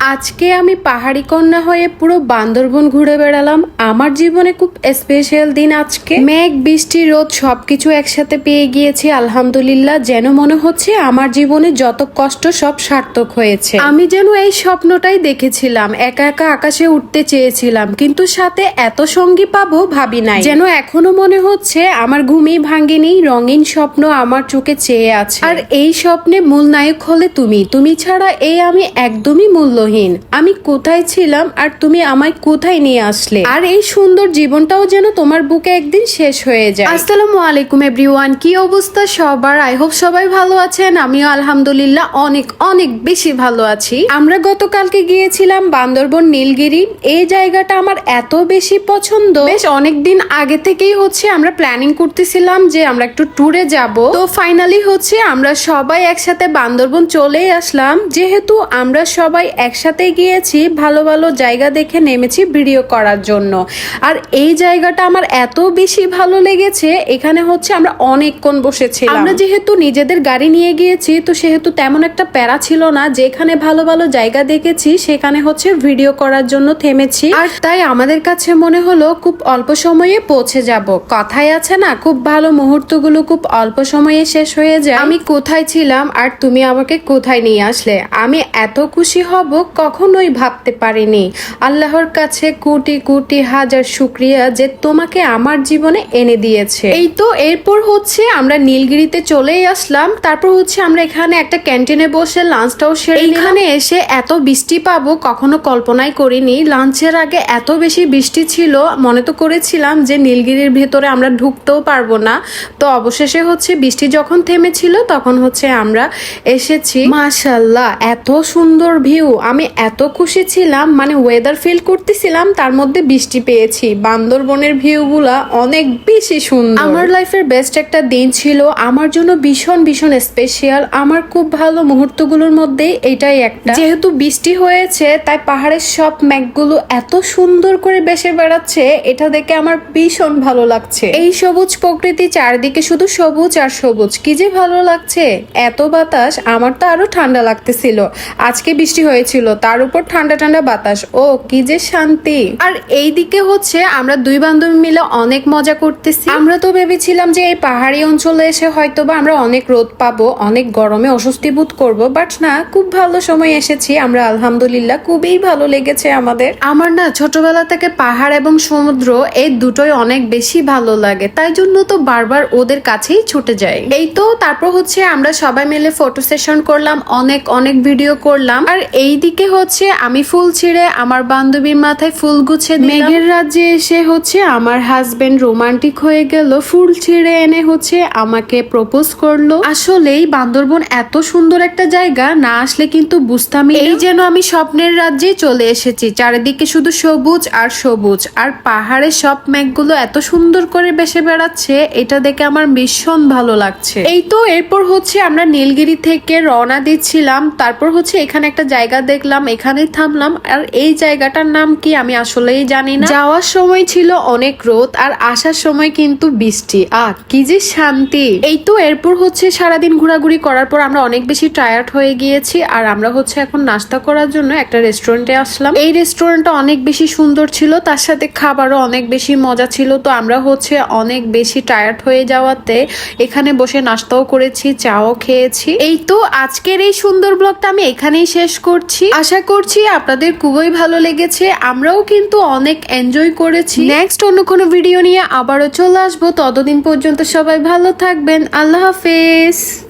আজকে আমি পাহাড়ি কন্যা হয়ে পুরো বান্দরবন ঘুরে বেড়ালাম। আমার জীবনে খুব স্পেশাল দিন আজকে। মেঘ, বৃষ্টি, রোদ সবকিছু একসাথে পেয়ে গিয়েছি, আলহামদুলিল্লাহ। যেন মনে হচ্ছে আমার জীবনে যত কষ্ট সব সার্থক হয়েছে। আমি যেন এই স্বপ্নটাই দেখেছিলাম, একা একা আকাশে উঠতে চেয়েছিলাম, কিন্তু সাথে এত সঙ্গী পাবো ভাবি নাই। যেন এখনও মনে হচ্ছে আমার ঘুমই ভাঙ্গিনি রঙিন স্বপ্ন আমার চোখে চেয়ে আছে। আর এই স্বপ্নে মূল নায়ক হলে তুমি। তুমি ছাড়া এই আমি একদমই মূল্যহীন আমি কোথায় ছিলাম আর তুমি আমায় কোথায় নিয়ে আসলে? আর এই সুন্দর জীবনটাও যেন তোমার বুকে একদিন শেষ হয়ে যায়। আসসালামু আলাইকুম এভরিওয়ান কি অবস্থা সবার? আই হোপ সবাই ভালো আছেন। আমিও আলহামদুলিল্লাহ অনেক অনেক বেশি ভালো আছি। আমরা গতকালকে গিয়েছিলাম বান্দরবন নীলগিরি। এই জায়গাটা আমার এত বেশি পছন্দ। বেশ অনেক দিন আগে থেকেই হচ্ছে আমরা প্ল্যানিং করতেছিলাম যে আমরা একটু ট্যুরে যাব। তো ফাইনালি হচ্ছে আমরা সবাই একসাথে বান্দরবন চলেই আসলাম। যেহেতু আমরা সবাই একসাথে গিয়েছি ভালো ভালো জায়গা দেখে নেমেছি ভিডিও করার জন্য। আর এই জায়গাটা আমার এত বেশি ভালো লেগেছে এখানে হচ্ছে আমরা অনেকক্ষণ বসেছি আমরা যেহেতু নিজেদের গাড়ি নিয়ে গিয়েছি তো সেহেতু তেমন একটা প্যারা ছিল না যেখানে ভালো ভালো জায়গা দেখেছি সেখানে হচ্ছে ভিডিও করার জন্য থেমেছি। আর তাই আমাদের কাছে মনে হলো খুব অল্প সময়ে পৌঁছে যাব। কথায় আছে না খুব ভালো মুহূর্তগুলো খুব অল্প সময়ে শেষ হয়ে যায়। আমি কোথায় ছিলাম আর তুমি আমাকে কোথায় নিয়ে আসলে? আমি এত খুশি হব কখনোই ভাবতে পারিনি। আল্লাহর কাছে কোটি কোটি হাজার শুক্রিয়া যে তোমাকে আমার জীবনে এনে দিয়েছে। এই তো এরপর হচ্ছে আমরা নীলগিরিতে চলেই আসলাম। তারপর হচ্ছে আমরা এখানে একটা ক্যান্টিনে বসে লাঞ্চটাও সেরে এখানে এসে এত বৃষ্টি পাবো কখনো কল্পনাই করিনি। লাঞ্চের আগে এত বেশি বৃষ্টি ছিল মনে তো করেছিলাম যে নীলগিরির ভেতরে আমরা ঢুকতেও পারব না। তো অবশেষে হচ্ছে বৃষ্টি যখন থেমেছিল তখন হচ্ছে আমরা এসেছি। মাশাল্লাহ এত সুন্দর ভিউ। আমি এত খুশি ছিলাম মানে ওয়েদার ফিল করতেছিলাম, তার মধ্যে বৃষ্টি পেয়েছি। বান্দরবনের ভিউগুলা অনেক বেশি সুন্দর। আমার লাইফের বেস্ট একটা দিন ছিল, আমার জন্য ভীষণ ভীষণ স্পেশাল আমার খুব ভালো মুহূর্তগুলোর মধ্যে এটাই একটা। যেহেতু বৃষ্টি হয়েছে, তাই পাহাড়ের সব ম্যাকগুলো এত সুন্দর করে বেসে বেড়াচ্ছে, এটা দেখে আমার ভীষণ ভালো লাগছে। এই সবুজ প্রকৃতি চারদিকে শুধু সবুজ আর সবুজ, কি যে ভালো লাগছে। এত বাতাস, আমার তো আরও ঠান্ডা লাগতেছিল। আজকে বৃষ্টি হয়েছিল তার উপর ঠান্ডা ঠান্ডা বাতাস। ও, কি যে শান্তি। আর এই দিকে হচ্ছে, আমরা দুই বান্ধবী মিলে অনেক মজা করতেছি। আমরা তো ভেবেছিলাম যে এই পাহাড়ি অঞ্চলে এসে হয়তো বা আমরা অনেক রোদ পাবো, অনেক গরমে অস্বস্তি বোধ করব বাট না, খুব ভালো সময় এসেছি। আমরা আলহামদুলিল্লাহ খুবই ভালো লেগেছে আমাদের। আমার না ছোটবেলা থেকে পাহাড় এবং সমুদ্র এই দুটোই অনেক বেশি ভালো লাগে, তাই জন্য তো বারবার ওদের কাছেই ছুটে যাই। এই তো, তারপর হচ্ছে আমরা সবাই মিলে ফটো সেশন করলাম, অনেক অনেক ভিডিও করলাম। আর এই দিকে হচ্ছে আমি ফুল ছিঁড়ে আমার বান্ধবীর মাথায় ফুল গুছে মেঘের রাজ্যে এসে হচ্ছে আমার হাজবেন্ড রোমান্টিক হয়ে গেল। ফুল ছিঁড়ে এনে হচ্ছে আমাকে প্রপোজ করল। আসলেই বান্দরবন এত সুন্দর একটা জায়গা, না আসলে কিন্তু বুঝতামই এই যেন আমি স্বপ্নের রাজ্যে চলে এসেছি। চারিদিকে শুধু সবুজ আর সবুজ। আর পাহাড়ে সব মেঘগুলো এত সুন্দর করে বেসে বেড়াচ্ছে, এটা দেখে আমার ভীষণ ভালো লাগছে। এই তো এরপর হচ্ছে আমরা নীলগিরি থেকে রওনা দিচ্ছিলাম। তারপর হচ্ছে এখানে একটা জায়গা দেখলাম। এখানেই থামলাম। আর এই জায়গাটার নাম কি আমি আসলেই জানি না। যাওয়ার সময় ছিল অনেক রোদ আর আসার সময় কিন্তু বৃষ্টি। আহ, কি যে শান্তি। এই তো এরপর হচ্ছে সারাদিন ঘোরাঘুরি করার পর আমরা অনেক বেশি টায়ার্ড হয়ে গিয়েছি আর আমরা হচ্ছে এখন নাস্তা করার জন্য একটা রেস্টুরেন্টে আসলাম। এই রেস্টুরেন্টটা অনেক বেশি সুন্দর ছিল, তার সাথে খাবারও অনেক বেশি মজা ছিল। তো আমরা হচ্ছে অনেক বেশি টায়ার্ড হয়ে যাওয়াতে এখানে বসে নাস্তাও করেছি, চাও খেয়েছি। এই তো আজকের এই সুন্দর ব্লগটা আমি এখানেই শেষ করছি। আশা করছি আপনাদের খুবই ভালো লেগেছে। আমরাও কিন্তু অনেক এনজয় করেছি। নেক্সট অন্য কোনো ভিডিও নিয়ে আবারও চলে আসব। ততদিন পর্যন্ত সবাই ভালো থাকবেন। আল্লাহ হাফেজ।